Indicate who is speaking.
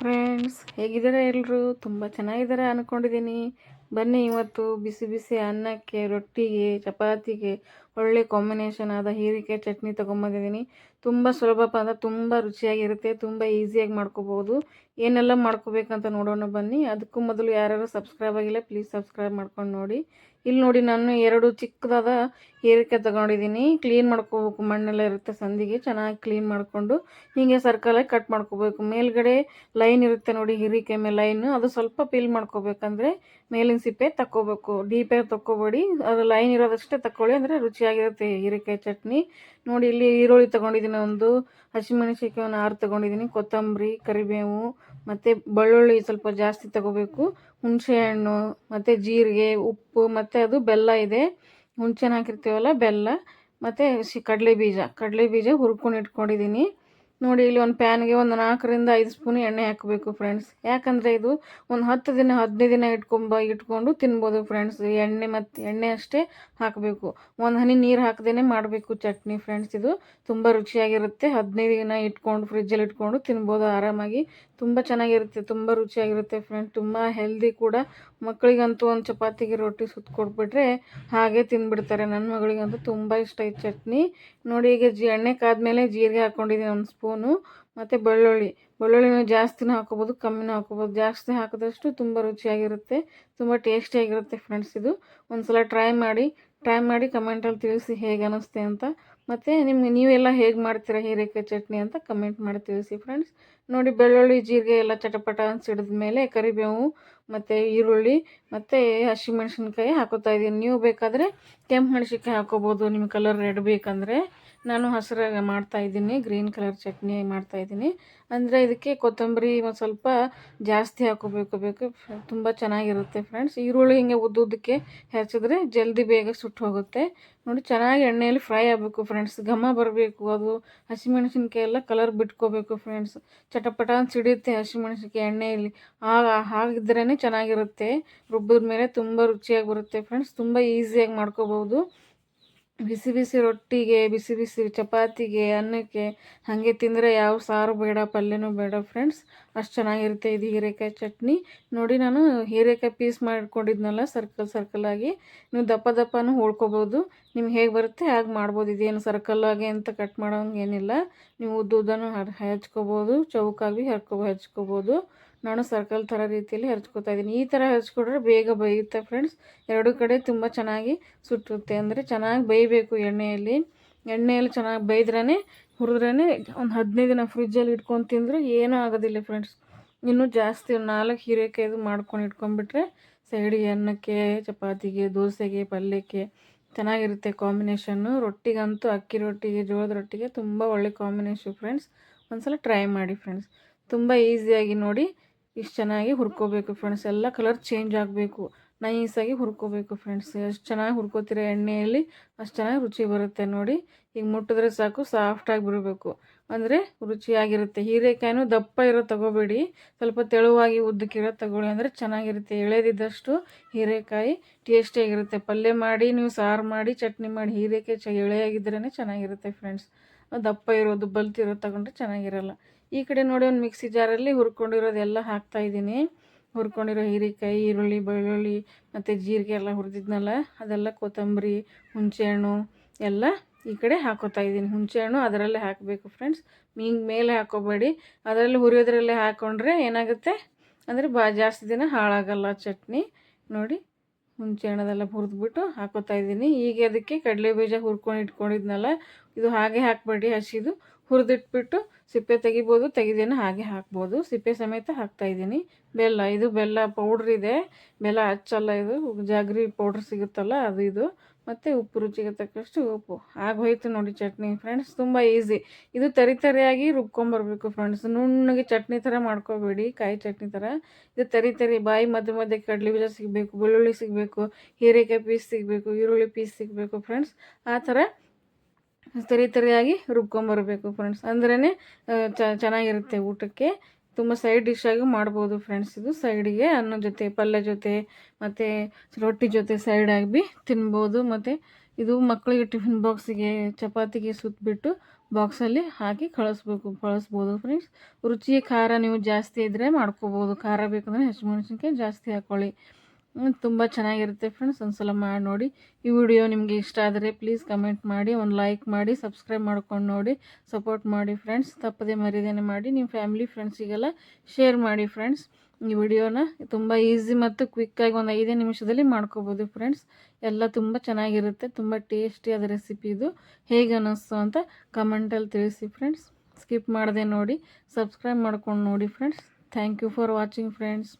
Speaker 1: Friends ಹೇಗಿದ್ದಾರೆ ಎಲ್ಲರೂ ತುಂಬ ಚೆನ್ನಾಗಿದ್ದಾರೆ ಅಂದ್ಕೊಂಡಿದ್ದೀನಿ ಬನ್ನಿ ಇವತ್ತು ಬಿಸಿ ಬಿಸಿ ಅನ್ನಕ್ಕೆ, ರೊಟ್ಟಿಗೆ, ಚಪಾತಿಗೆ ಒಳ್ಳೆ ಕಾಂಬಿನೇಷನ್ ಆದ ಹೀರಿಕೆ ಚಟ್ನಿ ತೊಗೊಂಬಂದಿದ್ದೀನಿ ತುಂಬ ಸುಲಭ ಪದ ತುಂಬ ರುಚಿಯಾಗಿರುತ್ತೆ, ತುಂಬ ಈಸಿಯಾಗಿ ಮಾಡ್ಕೋಬೋದು. ಏನೆಲ್ಲ ಮಾಡ್ಕೋಬೇಕಂತ ನೋಡೋಣ ಬನ್ನಿ. ಅದಕ್ಕೂ ಮೊದಲು ಯಾರ್ಯಾರು ಸಬ್ಸ್ಕ್ರೈಬ್ ಆಗಿಲ್ಲ ಪ್ಲೀಸ್ ಸಬ್ಸ್ಕ್ರೈಬ್ ಮಾಡ್ಕೊಂಡು ನೋಡಿ. ಇಲ್ಲಿ ನೋಡಿ ನಾನು ಎರಡು ಚಿಕ್ಕದಾದ ಏರಿಕೆ ತಗೊಂಡಿದ್ದೀನಿ. ಕ್ಲೀನ್ ಮಾಡ್ಕೋಬೇಕು, ಮಣ್ಣೆಲ್ಲ ಇರುತ್ತೆ ಸಂದಿಗೆ, ಚೆನ್ನಾಗಿ ಕ್ಲೀನ್ ಮಾಡಿಕೊಂಡು. ಹೀಗೆ ಸರ್ಕಲಾಗಿ ಕಟ್ ಮಾಡ್ಕೋಬೇಕು. ಮೇಲ್ಗಡೆ ಲೈನ್ ಇರುತ್ತೆ ನೋಡಿ, ಹಿರಿಕೆ ಮೇಲೆ ಲೈನು ಅದು ಸ್ವಲ್ಪ ಪೀಲ್ ಮಾಡ್ಕೋಬೇಕಂದ್ರೆ ಮೇಲಿನ ಸಿಪ್ಪೆ ತಕ್ಕೋಬೇಕು. ಡೀಪಾಗಿ ತಕ್ಕೋಬೇಡಿ. ಅದು ಲೈನ್ ಇರೋದಷ್ಟೇ ತಕ್ಕೊಳ್ಳಿ, ಅಂದರೆ ರುಚಿಯಾಗಿರುತ್ತೆ ಹೀರೆಕಾಯಿ ಚಟ್ನಿ. ನೋಡಿ, ಇಲ್ಲಿ ಈರುಳ್ಳಿ ತೊಗೊಂಡಿದ್ದೀನಿ ಒಂದು ಹಸಿಮೆಣಸಿಕಾಯಿ ಒಂದು ಆರು ತೊಗೊಂಡಿದ್ದೀನಿ, ಕೊತ್ತಂಬರಿ, ಕರಿಬೇವು ಮತ್ತು ಬೆಳ್ಳುಳ್ಳಿ ಸ್ವಲ್ಪ ಜಾಸ್ತಿ ತಗೋಬೇಕು. ಹುಣಸೆಹಣ್ಣು ಮತ್ತು ಜೀರಿಗೆ, ಉಪ್ಪು, ಮತ್ತು ಅದು ಬೆಲ್ಲ ಇದೆ. ಹುಣ್ಸೆಹಣ್ಣು ಹಾಕಿರ್ತೀವಲ್ಲ, ಬೆಲ್ಲ. ಮತ್ತು ಸಿ ಕಡಲೆ ಬೀಜ ಕಡಲೆ ಬೀಜ ಹುರ್ಕೊಂಡು ಇಟ್ಕೊಂಡಿದ್ದೀನಿ ನೋಡಿ, ಇಲ್ಲಿ ಒಂದು ಪ್ಯಾನ್ಗೆ ಒಂದು ನಾಲ್ಕರಿಂದ ಐದು ಸ್ಪೂನ್ ಎಣ್ಣೆ ಹಾಕಬೇಕು ಫ್ರೆಂಡ್ಸ್. ಯಾಕಂದರೆ ಇದು ಒಂದು ಹತ್ತು ದಿನ, ಹದಿನೈದು ದಿನ ಇಟ್ಕೊಂಬ, ಇಟ್ಕೊಂಡು ತಿನ್ಬೋದು ಫ್ರೆಂಡ್ಸ್. ಎಣ್ಣೆ ಮತ್ತು ಎಣ್ಣೆ ಅಷ್ಟೇ ಹಾಕಬೇಕು. ಒಂದು ಹನಿ ನೀರು ಹಾಕದೇ ಮಾಡಬೇಕು ಚಟ್ನಿ ಫ್ರೆಂಡ್ಸ್. ಇದು ತುಂಬ ರುಚಿಯಾಗಿರುತ್ತೆ. ಹದಿನೈದು ದಿನ ಇಟ್ಕೊಂಡು ಫ್ರಿಜ್ಜಲ್ಲಿ ಇಟ್ಕೊಂಡು ತಿನ್ಬೋದು ಆರಾಮಾಗಿ. ತುಂಬ ಚೆನ್ನಾಗಿರುತ್ತೆ, ತುಂಬ ರುಚಿಯಾಗಿರುತ್ತೆ ಫ್ರೆಂಡ್ ತುಂಬ ಹೆಲ್ದಿ ಕೂಡ. ಮಕ್ಕಳಿಗಂತೂ ಒಂದು ಚಪಾತಿಗೆ ರೊಟ್ಟಿ ಸುತ್ತ ಕೊಟ್ಬಿಟ್ರೆ ಹಾಗೆ ತಿಂದ್ಬಿಡ್ತಾರೆ ನನ್ನ ಮಗಳಿಗಂತೂ ತುಂಬ ಇಷ್ಟ ಈ ಚಟ್ನಿ. ನೋಡಿ, ಈಗ ಜಿ, ಎಣ್ಣೆ ಕಾದ್ಮೇಲೆ ಜೀರಿಗೆ ಹಾಕ್ಕೊಂಡಿದ್ದೀನಿ ಒಂದು ಸ್ಪೂನು ಮತ್ತು ಬೆಳ್ಳುಳ್ಳಿ. ಬೆಳ್ಳುಳ್ಳಿನೂ ಜಾಸ್ತಿನೂ ಹಾಕೋಬೋದು ಕಮ್ಮಿನೂ ಹಾಕೋಬೋದು ಜಾಸ್ತಿ ಹಾಕಿದಷ್ಟು ತುಂಬ ರುಚಿಯಾಗಿರುತ್ತೆ, ತುಂಬ ಟೇಸ್ಟಿಯಾಗಿರುತ್ತೆ ಫ್ರೆಂಡ್ಸ್ ಇದು. ಒಂದು ಸಲ ಟ್ರೈ ಮಾಡಿ ಟ್ರೈ ಮಾಡಿ ಕಮೆಂಟಲ್ಲಿ ತಿಳಿಸಿ ಹೇಗೆ ಅನ್ನಿಸ್ತೆ ಅಂತ. ಮತ್ತು ನಿಮ್ಗೆ ನೀವೆಲ್ಲ ಹೇಗೆ ಮಾಡ್ತೀರಾ ಹೀರೆಕಾಯಿ ಚಟ್ನಿ ಅಂತ ಕಮೆಂಟ್ ಮಾಡಿ ತಿಳಿಸಿ ಫ್ರೆಂಡ್ಸ್ ನೋಡಿ ಬೆಳ್ಳುಳ್ಳಿ, ಜೀರಿಗೆ ಎಲ್ಲ ಚಟಪಟ ಹಿಡಿದ ಸಿಡಿದ ಮೇಲೆ ಕರಿಬೇವು ಮತ್ತು ಈರುಳ್ಳಿ ಮತ್ತು ಹಸಿಮೆಣ್ಸಿನ್ಕಾಯಿ ಹಾಕೋತಾ ಇದ್ದೀನಿ. ನೀವು ಬೇಕಾದರೆ ಕೆಂಪು ಮೆಣಸಿನ್ಕಾಯಿ ಹಾಕೋಬೋದು. ನಿಮ್ಮ ಕಲರ್ ರೆಡ್ ಬೇಕಂದರೆ. ನಾನು ಹಸಿರಾಗ ಮಾಡ್ತಾಯಿದ್ದೀನಿ ಗ್ರೀನ್ ಕಲರ್ ಚಟ್ನಿ ಮಾಡ್ತಾಯಿದ್ದೀನಿ ಅಂದರೆ ಇದಕ್ಕೆ ಕೊತ್ತಂಬರಿ ಒಂದು ಸ್ವಲ್ಪ ಜಾಸ್ತಿ ಹಾಕೋಬೇಕು. ಬೇಕು, ತುಂಬ ಚೆನ್ನಾಗಿರುತ್ತೆ ಫ್ರೆಂಡ್ಸ್ ಈರುಳ್ಳಿ ಹಿಂಗೆ ಉದ್ದುದಕ್ಕೆ ಹೆಚ್ಚಿದ್ರೆ ಜಲ್ದಿ ಬೇಗ ಸುಟ್ಟು ಹೋಗುತ್ತೆ. ನೋಡಿ ಚೆನ್ನಾಗಿ ಎಣ್ಣೆಯಲ್ಲಿ ಫ್ರೈ ಆಗಬೇಕು ಫ್ರೆಂಡ್ಸ್ ಘಮ ಬರಬೇಕು. ಅದು ಹಸಿಮೆಣಸಿನ್ಕಾಯಿ ಎಲ್ಲ ಕಲರ್ ಬಿಟ್ಕೋಬೇಕು ಫ್ರೆಂಡ್ಸ್ ಚಟಪಟ ಸಿಡಿಯುತ್ತೆ ಹಸಿಮೆಣಸಿನ್ಕಾಯಿ ಎಣ್ಣೆಯಲ್ಲಿ. ಆಗ ಹಾಗಿದ್ರೇ ಚೆನ್ನಾಗಿರುತ್ತೆ. ರುಬ್ಬಿದ ಮೇಲೆ ತುಂಬ ರುಚಿಯಾಗಿ ಬರುತ್ತೆ. ಫ್ರೆಂಡ್ಸ್, ತುಂಬ ಈಸಿಯಾಗಿ ಮಾಡ್ಕೋಬೋದು. ಬಿಸಿ ಬಿಸಿ ರೊಟ್ಟಿಗೆ, ಬಿಸಿ ಬಿಸಿ ಚಪಾತಿಗೆ, ಅನ್ನಕ್ಕೆ ಹಾಗೆ ತಿಂದರೆ ಯಾವ ಸಾರು ಬೇಡ, ಪಲ್ಯನೂ ಬೇಡ ಫ್ರೆಂಡ್ಸ್ ಅಷ್ಟು ಚೆನ್ನಾಗಿರುತ್ತೆ ಇದು ಹೀರೆಕಾಯಿ ಚಟ್ನಿ. ನೋಡಿ ನಾನು ಹೀರೆಕಾಯಿ ಪೀಸ್ ಮಾಡ್ಕೊಂಡಿದ್ನಲ್ಲ ಸರ್ಕಲ್ ಸರ್ಕಲಾಗಿ ನೀವು ದಪ್ಪ ದಪ್ಪನೂ ಹೋಳ್ಕೊಬೋದು. ನಿಮ್ಗೆ ಹೇಗೆ ಬರುತ್ತೆ ಹಾಗೆ ಮಾಡ್ಬೋದು. ಇದೇನು ಸರ್ಕಲ್ಲಾಗೆ ಅಂತ ಕಟ್ ಮಾಡೋಂಗೇನಿಲ್ಲ ನೀವು ಉದ್ದ ಉದ್ದನೂ ಹಚ್ಕೋಬೋದು, ಚೌಕಾಗಿ ಹರ್ಕೊ ಹಚ್ಕೋಬೋದು. ನಾನು ಸರ್ಕಲ್ ಥರ ರೀತಿಯಲ್ಲಿ ಹೆರ್ಚ್ಕೊತಾ ಇದ್ದೀನಿ. ಈ ಥರ ಹೆರ್ಚ್ಕೊಟ್ರೆ ಬೇಗ ಬೇಯುತ್ತೆ ಫ್ರೆಂಡ್ಸ್ ಎರಡು ಕಡೆ ತುಂಬ ಚೆನ್ನಾಗಿ ಸುಟ್ಟುತ್ತೆ ಅಂದರೆ ಚೆನ್ನಾಗಿ ಬೇಯಬೇಕು ಎಣ್ಣೆಯಲ್ಲಿ. ಎಣ್ಣೆಯಲ್ಲಿ ಚೆನ್ನಾಗಿ ಬೇಯ್ದ್ರೇ ಹುರಿದ್ರೇ ಒಂದು ಹದಿನೈದು ದಿನ ಫ್ರಿಜ್ಜಲ್ಲಿ ಇಟ್ಕೊಂಡು ತಿಂದರೆ ಏನೂ ಆಗೋದಿಲ್ಲ ಫ್ರೆಂಡ್ಸ್ ಇನ್ನೂ ಜಾಸ್ತಿ ನಾಲ್ಕು ಹೀರೆಕಾಯ್ದು ಮಾಡ್ಕೊಂಡು ಇಟ್ಕೊಂಡ್ಬಿಟ್ರೆ ಸೈಡಿಗೆ ಅನ್ನಕ್ಕೆ ಚಪಾತಿಗೆ, ದೋಸೆಗೆ, ಪಲ್ಯಕ್ಕೆ ಚೆನ್ನಾಗಿರುತ್ತೆ ಕಾಂಬಿನೇಷನ್ನು ರೊಟ್ಟಿಗಂತೂ ಅಕ್ಕಿ ರೊಟ್ಟಿಗೆ, ಜೋಳದ ರೊಟ್ಟಿಗೆ ತುಂಬ ಒಳ್ಳೆ ಕಾಂಬಿನೇಷನ್ ಫ್ರೆಂಡ್ಸ್ ಒಂದು ಸಲ ಟ್ರೈ ಮಾಡಿ ಫ್ರೆಂಡ್ಸ್ ತುಂಬ ಈಸಿಯಾಗಿ ನೋಡಿ ಇಷ್ಟು ಚೆನ್ನಾಗಿ ಹುರ್ಕೋಬೇಕು ಫ್ರೆಂಡ್ಸ್ ಎಲ್ಲ ಕಲರ್ ಚೇಂಜ್ ಆಗಬೇಕು. ನೈಸಾಗಿ ಹುರ್ಕೋಬೇಕು ಫ್ರೆಂಡ್ಸ್ ಎಷ್ಟು ಚೆನ್ನಾಗಿ ಹುರ್ಕೋತೀರ ಎಣ್ಣೆಯಲ್ಲಿ, ಅಷ್ಟು ಚೆನ್ನಾಗಿ ರುಚಿ ಬರುತ್ತೆ ನೋಡಿ. ಈಗ ಮುಟ್ಟಿದ್ರೆ ಸಾಕು ಸಾಫ್ಟಾಗಿ ಬಿಡಬೇಕು. ಅಂದರೆ ರುಚಿಯಾಗಿರುತ್ತೆ. ಹೀರೆಕಾಯಿನೂ ದಪ್ಪ ಇರೋ ತಗೋಬೇಡಿ. ಸ್ವಲ್ಪ ತೆಳುವಾಗಿ ಉದ್ದಕ್ಕಿರೋ ತಗೊಳ್ಳಿ. ಅಂದರೆ ಚೆನ್ನಾಗಿರುತ್ತೆ. ಎಳೆದಿದ್ದಷ್ಟು ಹೀರೆಕಾಯಿ ಟೇಸ್ಟಿಯಾಗಿರುತ್ತೆ ಪಲ್ಯ ಮಾಡಿ, ನೀವು ಸಾರು ಮಾಡಿ, ಚಟ್ನಿ ಮಾಡಿ, ಹೀರೆಕಾಯಿ ಚ ಎಳೆಯಾಗಿದ್ರೇ ಚೆನ್ನಾಗಿರುತ್ತೆ ಫ್ರೆಂಡ್ಸ್ ದಪ್ಪ ಇರೋದು ಬಲ್ತಿರೋದು ತಗೊಂಡ್ರೆ ಚೆನ್ನಾಗಿರಲ್ಲ. ಈ ಕಡೆ ನೋಡಿ ಒಂದು ಮಿಕ್ಸಿ ಜಾರಲ್ಲಿ ಹುರ್ಕೊಂಡಿರೋದೆಲ್ಲ ಹಾಕ್ತಾಯಿದ್ದೀನಿ ಹುರ್ಕೊಂಡಿರೋ ಹೀರೆಕಾಯಿ, ಈರುಳ್ಳಿ, ಬೆಳ್ಳುಳ್ಳಿ ಮತ್ತು ಜೀರಿಗೆ ಎಲ್ಲ ಹುರಿದಿದ್ನಲ್ಲ, ಅದೆಲ್ಲ ಕೊತ್ತಂಬರಿ, ಹುಣಸೆಹಣ್ಣು ಎಲ್ಲ ಈ ಕಡೆ ಹಾಕೋತಾ ಇದ್ದೀನಿ. ಹುಣಸೆಹಣ್ಣು ಅದರಲ್ಲೇ ಹಾಕಬೇಕು ಫ್ರೆಂಡ್ಸ್ ಹಿಂಗೆ ಮೇಲೆ ಹಾಕೋಬೇಡಿ. ಅದರಲ್ಲಿ ಹುರಿಯೋದ್ರಲ್ಲೇ ಹಾಕ್ಕೊಂಡ್ರೆ ಏನಾಗುತ್ತೆ? ಅಂದರೆ ಬಾ ಜಾಸ್ತಿ ದಿನ ಹಾಳಾಗಲ್ಲ ಚಟ್ನಿ. ನೋಡಿ. ಹುಣಸೆ ಹಣ್ಣದೆಲ್ಲ ಹುರಿದ್ಬಿಟ್ಟು ಹಾಕೋತಾ ಇದ್ದೀನಿ. ಈಗ ಅದಕ್ಕೆ ಕಡಲೆ ಬೀಜ ಹುರ್ಕೊಂಡು ಇಟ್ಕೊಂಡಿದ್ನಲ್ಲ, ಇದು ಹಾಗೆ ಹಾಕಬೇಡಿ ಹಸಿದು. ಹುರಿದಿಟ್ಬಿಟ್ಟು ಸಿಪ್ಪೆ ತೆಗಿಬೋದು, ತೆಗೆದೇನು ಹಾಗೆ ಹಾಕ್ಬೋದು. ಸಿಪ್ಪೆ ಸಮೇತ ಹಾಕ್ತಾಯಿದ್ದೀನಿ ಬೆಲ್ಲ, ಇದು ಬೆಲ್ಲ ಪೌಡ್ರ್ ಇದೆ ಬೆಲ್ಲ ಹಚ್ಚಲ್ಲ ಇದು. ಜಾಗ್ರಿ ಪೌಡ್ರ್ ಸಿಗುತ್ತಲ್ಲ, ಅದು ಇದು. ಮತ್ತು ಉಪ್ಪು ರುಚಿಗೆ ತಕ್ಕಷ್ಟು ಉಪ್ಪು. ಆಗೋಯ್ತು ನೋಡಿ ಚಟ್ನಿ ಫ್ರೆಂಡ್ಸ್ ತುಂಬ ಈಸಿ ಇದು ತರಿ ತರಿಯಾಗಿ ರುಬ್ಕೊಂಬರ್ಬೇಕು ಫ್ರೆಂಡ್ಸ್ ನುಣ್ಣಗೆ ಚಟ್ನಿ ಥರ ಮಾಡ್ಕೋಬೇಡಿ, ಕಾಯಿ ಚಟ್ನಿ ಥರ. ಇದು ತರಿ ತರಿ, ಬಾಯಿ ಮಧ್ಯೆ ಮಧ್ಯೆ ಕಡಲೆ ಬೀಜ ಸಿಗಬೇಕು, ಬೆಳ್ಳುಳ್ಳಿ ಸಿಗಬೇಕು, ಹೀರೆಕಾಯಿ ಪೀಸ್ ಸಿಗಬೇಕು, ಈರುಳ್ಳಿ ಪೀಸ್ ಸಿಗಬೇಕು ಫ್ರೆಂಡ್ಸ್ ಆ ಥರ ತರಿ ತರಿಯಾಗಿ ರುಬ್ಕೊಂಬರ್ಬೇಕು ಫ್ರೆಂಡ್ಸ್ ಅಂದ್ರೇ ಚೆನ್ನಾಗಿರುತ್ತೆ ಊಟಕ್ಕೆ. ತುಂಬ ಸೈಡ್ ಆಗಿ ಮಾಡ್ಬೋದು ಫ್ರೆಂಡ್ಸ್ ಇದು ಸೈಡಿಗೆ ಅನ್ನ ಜೊತೆ, ಪಲ್ಯ ಜೊತೆ, ಮತ್ತು ರೊಟ್ಟಿ ಜೊತೆ ಸೈಡಾಗಿ ಭೀ ತಿನ್ಬೋದು. ಮತ್ತು ಇದು ಮಕ್ಕಳಿಗೆ ಟಿಫಿನ್ ಬಾಕ್ಸಿಗೆ ಚಪಾತಿಗೆ ಸುತ್ತಬಿಟ್ಟು ಬಾಕ್ಸಲ್ಲಿ ಹಾಕಿ ಕಳಿಸ್ಬೇಕು, ಕಳಿಸ್ಬೋದು ಫ್ರೆಂಡ್ಸ್ ರುಚಿ ಖಾರ ನೀವು ಜಾಸ್ತಿ ಇದ್ದರೆ ಮಾಡ್ಕೋಬೋದು. ಖಾರ ಬೇಕಂದರೆ ಹಸಿಮೆಣ್ಸಿನ್ಕಾಯಿ ಜಾಸ್ತಿ ಹಾಕ್ಕೊಳ್ಳಿ ತುಂಬ ಚೆನ್ನಾಗಿರುತ್ತೆ ಫ್ರೆಂಡ್ಸ್ ಒಂದ್ಸಲ ಮಾಡಿ ನೋಡಿ. ಈ ವಿಡಿಯೋ ನಿಮಗೆ ಇಷ್ಟ ಆದರೆ ಪ್ಲೀಸ್ ಕಮೆಂಟ್ ಮಾಡಿ, ಒಂದು ಲೈಕ್ ಮಾಡಿ ಸಬ್ಸ್ಕ್ರೈಬ್ ಮಾಡ್ಕೊಂಡು ನೋಡಿ. ಸಪೋರ್ಟ್ ಮಾಡಿ ಫ್ರೆಂಡ್ಸ್ ತಪ್ಪದೆ ಮರಿದೇನೆ ಮಾಡಿ. ನಿಮ್ಮ ಫ್ಯಾಮಿಲಿ ಫ್ರೆಂಡ್ಸಿಗೆಲ್ಲ ಶೇರ್ ಮಾಡಿ ಫ್ರೆಂಡ್ಸ್ ಈ ವಿಡಿಯೋನ ತುಂಬ ಈಸಿ ಮತ್ತು ಕ್ವಿಕ್ಕಾಗಿ ಒಂದು ಐದೇ ನಿಮಿಷದಲ್ಲಿ ಮಾಡ್ಕೋಬೋದು ಫ್ರೆಂಡ್ಸ್ ಎಲ್ಲ ತುಂಬ ಚೆನ್ನಾಗಿರುತ್ತೆ. ತುಂಬ ಆದ ರೆಸಿಪಿ ಇದು. ಹೇಗೆ ಅನ್ನಿಸ್ತು ಅಂತ ಕಮೆಂಟಲ್ಲಿ ತಿಳಿಸಿ ಫ್ರೆಂಡ್ಸ್ ಸ್ಕಿಪ್ ಮಾಡದೆ ನೋಡಿ. ಸಬ್ಸ್ಕ್ರೈಬ್ ಮಾಡ್ಕೊಂಡು ನೋಡಿ friends thank you for watching friends